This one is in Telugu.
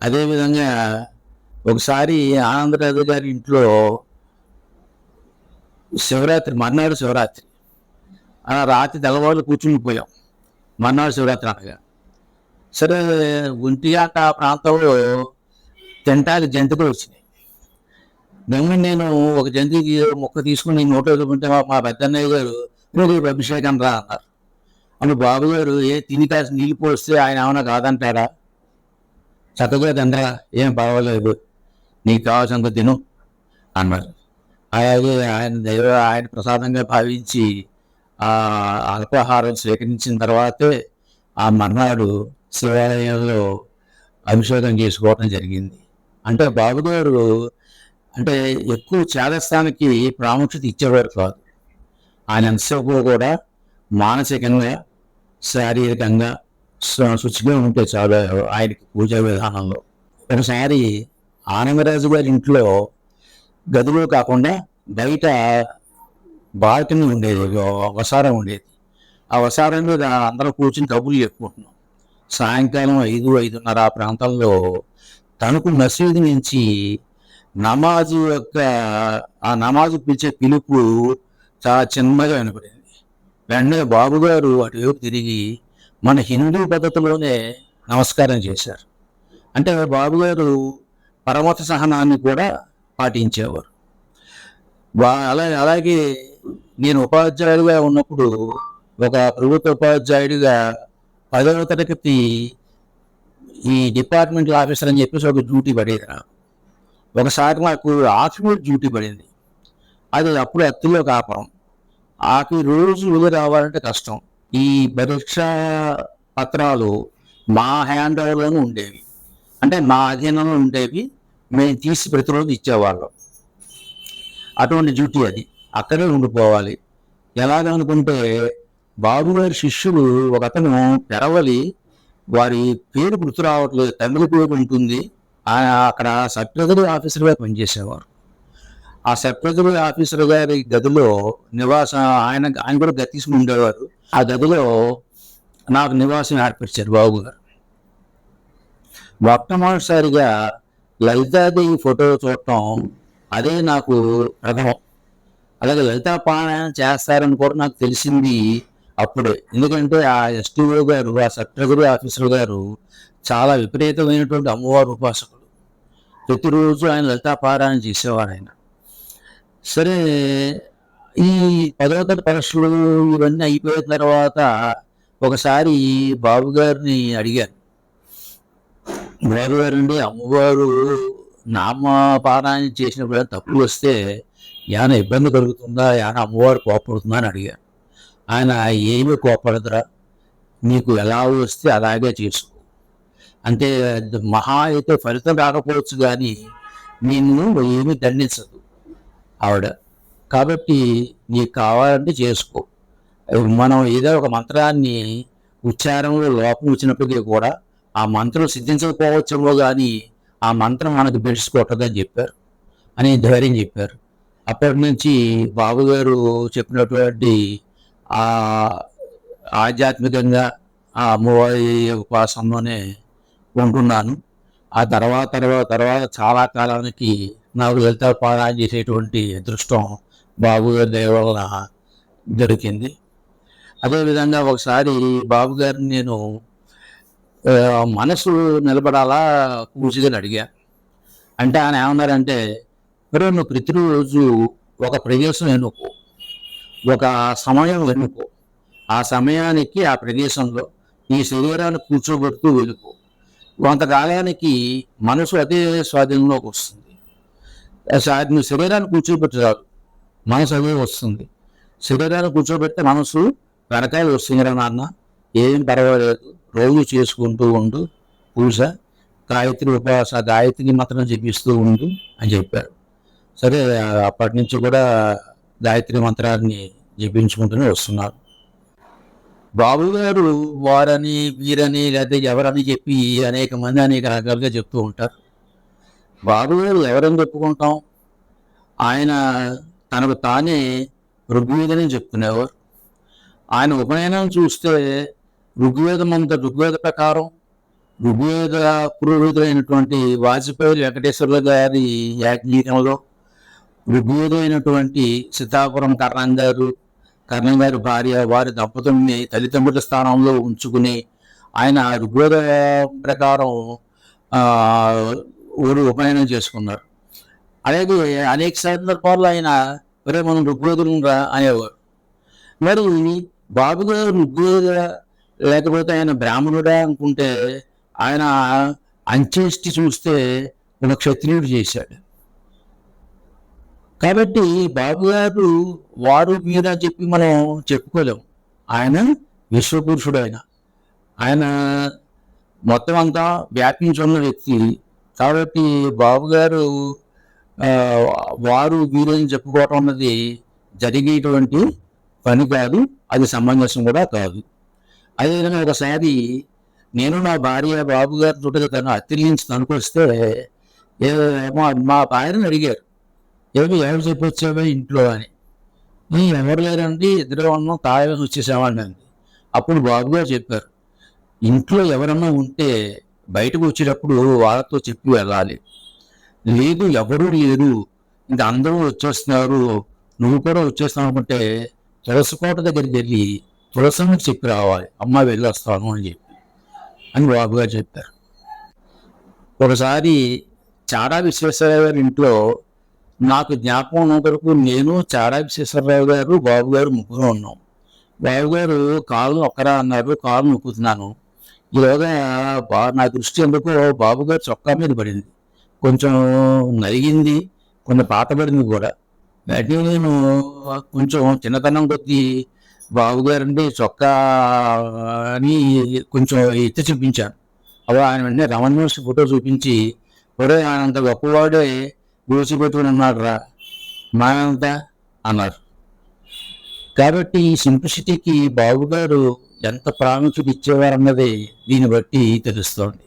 అదేవిధంగా ఒకసారి ఆనందరాజు గారి ఇంట్లో శివరాత్రి మర్నాడు శివరాత్రి. అలా రాత్రి తెల్లవాళ్ళు కూర్చుని పోయాం. మర్నాడు శివరాత్రి అనగా. సరే ఒంటియాట ప్రాంతంలో తింటాలి జంతికలు వచ్చినాయి. గమ్మి నేను ఒక జంతికి మొక్క తీసుకుని నోట్లో ఉంటే మా మా పెద్దన్నయ్య గారు "నువ్వు అభిషేకం రా అన్నారు. అప్పుడు బాబు గారు ఏ తిని కాసి నీళ్ళు పోస్తే ఆయన ఏమైనా కాదంటారా చక్కగా తిందా? ఏం పర్వాలేదు. నీకు కావాల్సినంత తిను అన్నారు. అలాగే ఆయన దైవ ఆయన ప్రసాదంగా భావించి ఆ అల్పాహారం స్వీకరించిన తర్వాతే ఆ మర్నాడు శివాలయంలో అభిషేకం చేసుకోవడం జరిగింది. అంటే బాబుగారు అంటే ఎక్కువ చేదస్థానికి ప్రాముఖ్యత ఇచ్చేవారు కాదు. ఆయన ఎంతసేపు కూడా మానసికంగా శారీరకంగా శుచిగా ఉంటే చాలు ఆయనకి పూజా విధానంలో. ఒకసారి ఆనందరాజు గారి ఇంట్లో గదిలో కాకుండా బయట బాల్కనీ ఉండేది ఒక ఉండేది. ఆ వసారంలో అందరూ కూర్చుని కబుర్లు చెప్పుకుంటున్నాం. సాయంకాలం ఐదు ఐదున్నర ఆ ప్రాంతంలో తనకు మసీదు నుంచి నమాజు యొక్క ఆ నమాజు పిలిచే పిలుపు చాలా చిన్నగా వినపడింది. వెంటనే బాబు గారు అటువైపు తిరిగి మన హిందూ పద్ధతిలోనే నమస్కారం చేశారు. అంటే బాబు గారు పరమత సహనాన్ని కూడా పాటించేవారు. అలా అలాగే నేను ఉపాధ్యాయుడిగా ఉన్నప్పుడు ఒక ప్రభుత్వ ఉపాధ్యాయుడిగా పదవ తరగతి ఈ డిపార్ట్మెంట్ ఆఫీసర్ అని చెప్పేసి ఒక డ్యూటీ పడేది నాకు. ఒకసారి నాకు ఆఫీస్ డ్యూటీ పడింది. అది అప్పుడు ఎత్తులో కాపురం ఆకి రోజు ఉదయం రావాలంటే కష్టం. ఈ పరీక్ష పత్రాలు మా హ్యాండ్ ఓవర్లోనే ఉండేవి. అంటే మా అధీనంలో ఉండేవి. మేము తీసి ప్రతిరోజు ఇచ్చేవాళ్ళం. అటువంటి డ్యూటీ అది. అక్కడే ఉండిపోవాలి. ఎలాగనుకుంటే బాబు గారి శిష్యుడు ఒక అతను పెరవలి వారి పేరు గుర్తు రావట్లేదు తమిళ పేరు ఉంటుంది. ఆయన అక్కడ సబ్ ఆఫీసర్గా పనిచేసేవారు. ఆ సబ్ ఆఫీసర్ గారి గదిలో నివాసం ఆయన ఆయన కూడా గది తీసుకుని ఉండేవారు. ఆ గదిలో నాకు నివాసం ఏర్పరిచారు బాబు గారు. మొట్టమొదటిసారిగా లలితాదేవి ఫోటో చూడటం అదే నాకు ప్రథమం. అలాగే లలితా పారాయణం చేస్తారని కూడా నాకు తెలిసింది అప్పుడే. ఎందుకంటే ఆ ఎస్టీఓ గారు ఆ సెక్రటరీ ఆఫీసర్ గారు చాలా విపరీతమైనటువంటి అమ్మవారు ఉపాసకుడు ప్రతిరోజు ఆయన లలితా పారాయణ చేసేవారు ఆయన. సరే ఈ పదవ తరగతి పరీక్షలు ఇవన్నీ అయిపోయిన తర్వాత ఒకసారి బాబు గారిని అడిగాను. బాబు గారండి అమ్మవారు నామ చేసినప్పుడు తప్పులు వస్తే ఏమైనా ఇబ్బంది కలుగుతుందా? ఏమైనా అమ్మవారు కోపడుతుందా అని అడిగాను. ఆయన ఏమీ కోపడదురా నీకు ఎలా వస్తే అలాగే చేసుకో. అంటే మహా అయితే ఫలితం రాకపోవచ్చు కానీ నిన్ను ఏమీ దండించదు. ఆవిడ. కాబట్టి నీకు కావాలంటే చేసుకో. మనం ఏదో ఒక మంత్రాన్ని ఉచ్చారంలో లోపం వచ్చినప్పటికీ కూడా ఆ మంత్రం సిద్ధించకపోవచ్చేమో కానీ ఆ మంత్రం మనకు బెడిసికొట్టదని చెప్పారు. అని ధైర్యం చెప్పారు. అప్పటి నుంచి బాబు గారు చెప్పినటువంటి ఆ ఆధ్యాత్మికంగా ఆ అమ్మవారి ఉపాసనలోనే ఉంటున్నాను. ఆ తర్వాత తర్వాత తర్వాత చాలా కాలానికి నాకు లలిత పారాయణ చేసేటువంటి అదృష్టం బాబు గారి దయ వలన దొరికింది. అదేవిధంగా ఒకసారి బాబు గారిని నేను మనసు నిలబడాలా కూర్చుని అడిగా. అంటే ఆయన ఏమన్నారంటే "ఒరే, నువ్వు ప్రతిరోజు ఒక ప్రదేశం ఎన్నుకో ఒక సమయం వెనుకో. ఆ సమయానికి ఆ ప్రదేశంలో ఈ శరీరాన్ని కూర్చోబెడుతూ వెళ్ళిపో కొంతకాలానికి మనసు అదే స్వాధీనంలోకి వస్తుంది. నువ్వు శరీరాన్ని కూర్చోబెట్టరాదు. మనసు అవే వస్తుంది. శరీరాన్ని కూర్చోబెడితే మనసు వెనకాయలు వస్తుంది రా నాన్న. ఏం పర్వాలేదు. రోజు చేసుకుంటూ ఉండు. పూజ గాయత్రి ఉపవాస గాయత్రిని మాత్రం జపిస్తూ ఉండు అని చెప్పారు. సరే అప్పటి నుంచి కూడా గాయత్రి మంత్రాన్ని జపించుకుంటూనే వస్తున్నారు. బాబు గారు వారని వీరని లేకపోతే ఎవరని చెప్పి అనేక మంది అనేక రకాలుగా చెప్తూ ఉంటారు. బాబు గారు ఎవరని చెప్పుకుంటాం? ఆయన తనకు తానే ఋగ్వేదని చెప్పుకునేవారు ఆయన ఉపనయనం చూస్తే ఋగ్వేదం అంత ఋగ్వేద ప్రకారం ఋగ్వేద పురోహితులైనటువంటి వాజపేయి వెంకటేశ్వర్ల గారి యాజ్ఞీకంలో ఋగ్వేదమైనటువంటి సీతాపురం కర్ణం గారు కర్ణం గారి భార్య వారి దంపతుల్ని తల్లిదండ్రుల స్థానంలో ఉంచుకుని ఆయన ఋగ్వేద ప్రకారం ఊరు ఉపనయనం చేసుకున్నారు. అలాగే అనేక సందర్భాల్లో ఆయన ఒరే మనం ఋగ్వేదులు రా అనేవారు. మరి బాబు గారు ఋగ్వేద లేకపోతే ఆయన బ్రాహ్మణుడా అనుకుంటే ఆయన అంచేష్టి చూస్తే ఒక క్షత్రియుడు చేశాడు. కాబట్టి బాబు గారు వారు మీద చెప్పి మనం చెప్పుకోలేం. ఆయన విశ్వపురుషుడు ఆయన. ఆయన మొత్తం అంతా వ్యాపించున్న వ్యక్తి. కాబట్టి బాబు గారు వారు వీరు అని చెప్పుకోవటం అన్నది జరిగేటువంటి పని కాదు అది సమంజసం కూడా కాదు. అదేవిధంగా ఒకసారి నేను నా భార్య బాబు గారి చుట్టూ తను అత్తిరించి తనుకొస్తే ఏమో మా భార్యను అడిగారు. ఏమి ఎవరు చెప్పొచ్చావే ఇంట్లో అని. ఎవరు లేరండి ఇద్దరు ఉన్నాం తాగేసి వచ్చేసామని అప్పుడు బాబు గారు చెప్పారు. ఇంట్లో ఎవరన్నా ఉంటే బయటకు వచ్చేటప్పుడు వాళ్ళతో చెప్పి వెళ్ళాలి. లేదు ఎవరు లేరు. ఇంకా అందరూ వచ్చేస్తున్నారు. నువ్వు కూడా వచ్చేస్తావు తులసి తులసికోట దగ్గరికి వెళ్ళి తులసమ్మకి చెప్పి రావాలి. అమ్మ వెళ్ళొస్తాను అని చెప్పి. అని బాబుగారు చెప్పారు. ఒకసారి చాడా విశ్వేశ్వరరావు గారి ఇంట్లో నాకు జ్ఞాపకం ఉన్నంత వరకు నేను చాడా విశ్వేశ్వరరావు గారు బాబు గారు ముగ్గురు ఉన్నాం. బాబు గారు కాలు ఒక్కరా అన్నారు. కాలు నొక్కుతున్నాను. ఈరోజు నా దృష్టి ఎందుకు బాబు గారు చొక్కా మీద పడింది. కొంచెం నలిగింది కొంచెం పాత పడింది కూడా. వెంటనే నేను కొంచెం చిన్నతనం కొద్దీ బాబు గారండి చొక్కా అని కొంచెం ఎత్తి చూపించాను. అప్పుడు ఆయన వెంటనే రమణ మహర్షి ఫోటో చూపించి ఒరే ఆయన అంత గొప్పవాడే గోసిపెట్టుకుని ఉన్నాడు రా మానంత అన్నారు. కాబట్టి ఈ సింప్లిసిటీకి బాబు గారు ఎంత ప్రాముఖ్యత ఇచ్చేవారన్నది దీన్ని బట్టి తెలుస్తోంది.